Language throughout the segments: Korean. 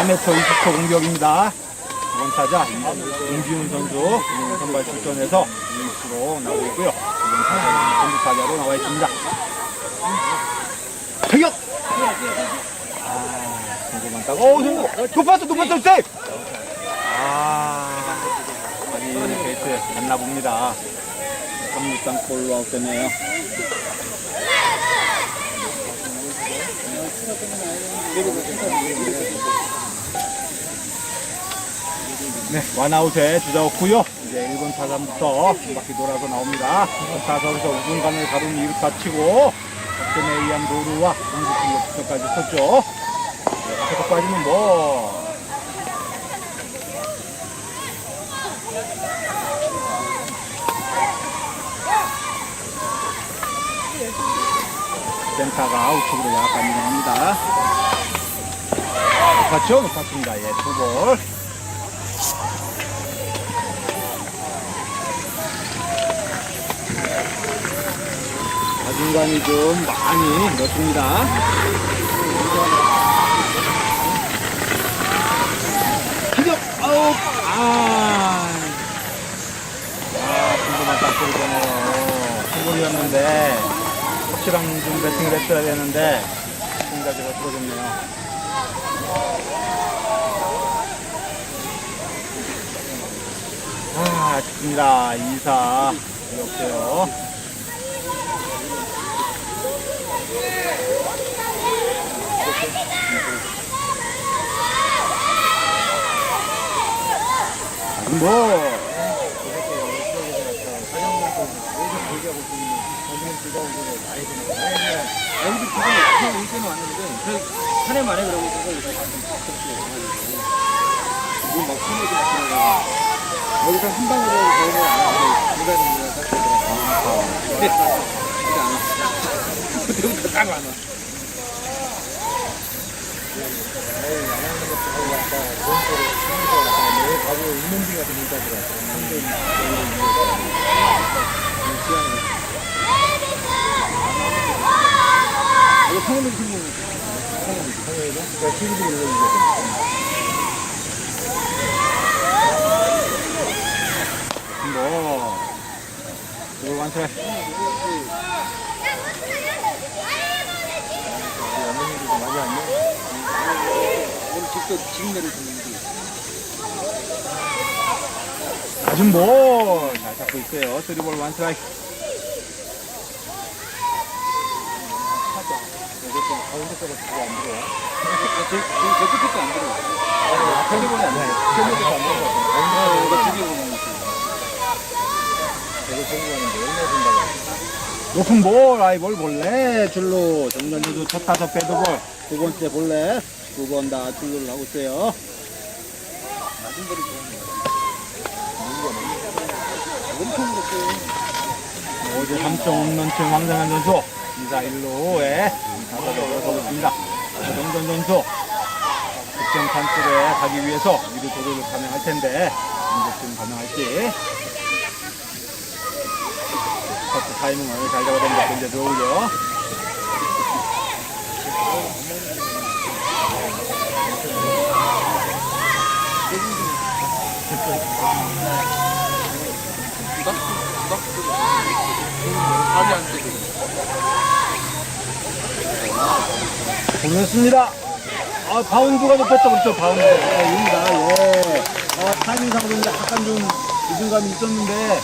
3회초 20초 공격입니다. 이번 타자 임지훈 선수 선발 출전해서 2위수로 나오고 있고요. 이번 타자는 선두 타자로 나와 있습니다. 타격! 아, 공격만 따고, 오, 승부! 높았어, 높았어, 세이프! 아, 많이 베이스 갔나 봅니다. 3루땅 볼로 아웃되네요. 네, 완아웃에 주자 없고요. 이제 1번 타자부터 한 바퀴 돌아서 나옵니다. 타석에서 우중간을 가른 이루타 치고 박근에 의한 노루와 공격팀 역수까지. 네, 계속 빠지면 뭐 센터가 우측으로 약간 이동합니다. 높았죠? 높았습니다. 예, 투볼. 자중간이 좀 많이 넣습니다. 타격! 아웃! 아, 아, 딱소리 되네요. 충분이었는데, 확실한 좀 배팅을 했어야 되는데, 지금까지가 틀어졌네요. 아, 아쉽습니다. 2사. 이렇게요. 뭐, 여기도 지금 그냥 올 때는 왔는데 저 산에 만에 그러고 있어서 이렇게 뭐막 소리도 막 들어가 여기서 한 방으로 거울을 안 하고 딱 들어가 근데 근데 안 와. 그때부터 딱안 와. 이거 성우는 성우 뭐, 이거 완성. 많이 안 내. 오늘 직접 지금 내를 주는데 낮은 볼. 잘 잡고 있어요. 쓰리볼 원 스트라이크. 가운데 거가 그거 안 들어와. 제, 제, 제 끝에 안 들어와. 편집본이 안 들어와. 편집본이 안 들어와. 이거 두개 보면 있어. 이거 공부하는데 얼마 준다고. 높은 볼, 아이 볼 볼래. 줄로. 정전 주도 첫 타석 배드볼. 두 번째 볼래. 두 번 다 줄로를 하고 있어요. 어제 3점 홈런층 황정현 선수. 2사 1루에 타석에 올라서고 있습니다. 정전 선수. 득점 찬스에 가기 위해서 미리 도루를 가능할 텐데, 언제쯤 가능할지. 커트 타이밍을 잘 잡아야 됩니다. 이제 들어오죠. 답이 안 되고. 보냈습니다. 아, 바운드가 높았죠. 그렇죠. 바운드가 높아입니다. 예. 아, 타이밍 상으로 이제 약간 좀 이중감이 있었는데,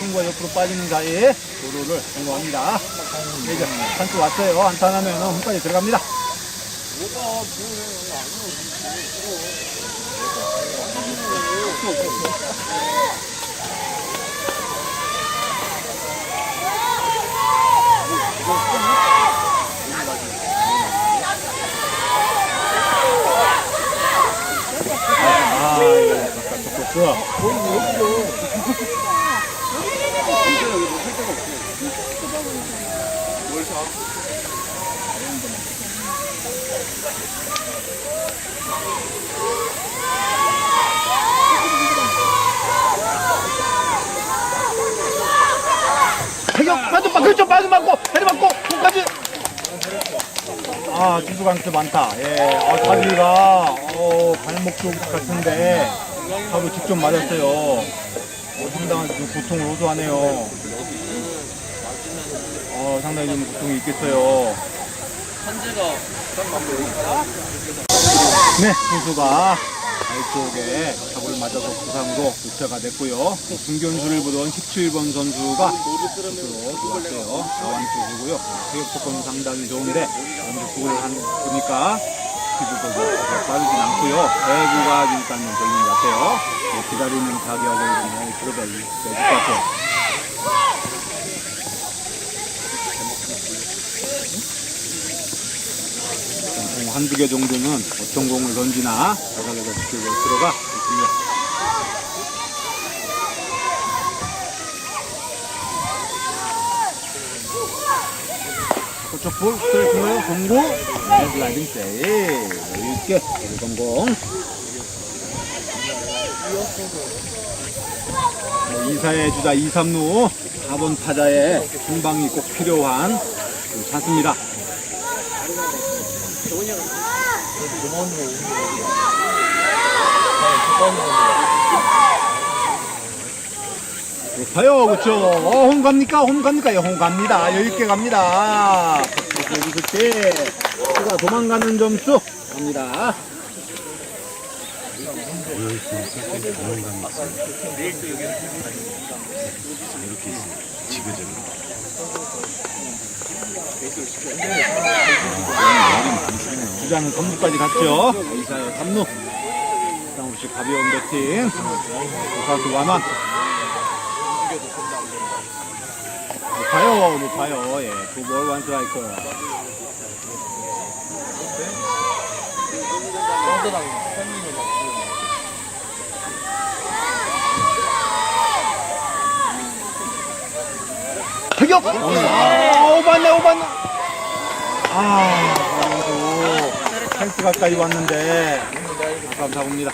승부가 옆으로 빠지는 사이에 도루를 성공합니다. 네, 이제 찬스 왔어요. 안타 하나면 홈까지 들어갑니다. 아, 예. 바깥쪽 코스. 타격 빠져 빠 그렇죠 빠져 맞고 헤드 맞고 끝까지 아 투수 강수 많다 예 어, 자리가 어 손목 쪽 같은데 바로 직접 맞았어요. 어, 상당한 좀 고통을 호소하네요. 어, 상당히 좀 고통이 있겠어요. 네, 선수가 발 쪽에 탑을 맞아서 부상으로 교체가 됐고요. 중견수를 보던 17번 선수가 선수로 들어왔어요. 자완 투수고요. 체격 조건 상당히 좋은데 먼저 수고를 한 보니까 피부도 뭐 빠르진 않고요. 대구가 일단은 보이는 것 같아요. 뭐 기다리는 좀 많이 들어가 있을 것 같아요. 공 한두 개 정도는 어떤 공을 던지나 바닥에서 지키고 들어가 있습니다. 그쪽 볼 스트레이트 공고 네, 슬라이딩 세이 여유있게 성공 네, 이사의 주자 2, 3루 4번 타자의 중방이 꼭 필요한 그 찬스입니다. 높아요, 그쵸? 어, 홈 갑니까? 홈 갑니까? 예, 홈 갑니다. 여유있게 갑니다. 여기서 때, 수가 도망가는 점수 갑니다. 주자는 3루까지 갔죠. 이사의 3루. 부상 없이 가벼운 배팅. 고사수 완환. 높아요, 높아요. 예, 두볼 원스트라이크. 타격! 아, 오반네, 오반네. 아, 그래도 펜스 가까이 왔는데, 아깝다 봅니다.